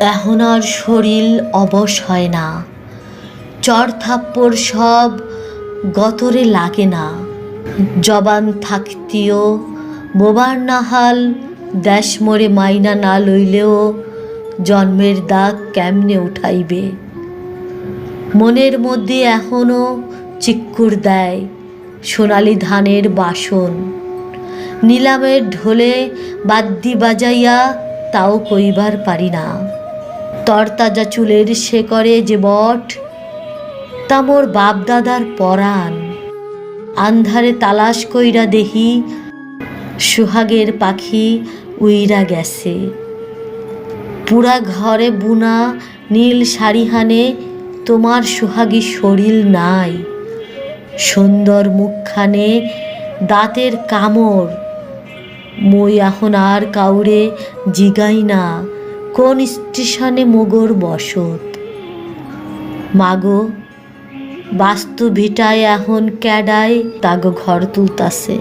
এখন আর শরীর অবশ হয় না। চর থাপ্পড় সব গতরে লাগে না। জবান থাকতিও, বোবার নাহাল, দেশ মরে মাইনা না লইলেও জন্মের দাগ কেমনে উঠাইবে? মনের মধ্যে এখনও চিক্কুর দেয় সোনালি ধানের বাসন। নিলামের ঢোলে বাদ্যি বাজাইয়া তাও কইবার পারি না। তরতাজা চুলের শেকরে যে বট, তা মোর বাপদাদার পরাণ। আন্ধারে তালাশ কইরা দেহি, সুহাগের পাখি উইরা গেছে। পুরা ঘরে বুনা নীল শাড়িহানে তোমার সুহাগী শরীর নাই। সুন্দর মুখখানে দাঁতের কামড়, মই এখন আর কাউরে জিগাই না। কোন স্টেশনে মোগর বসত? মাগো বাস্তু ভিটায় এখন ক্যাডায় তাগো ঘর তুলতাছে।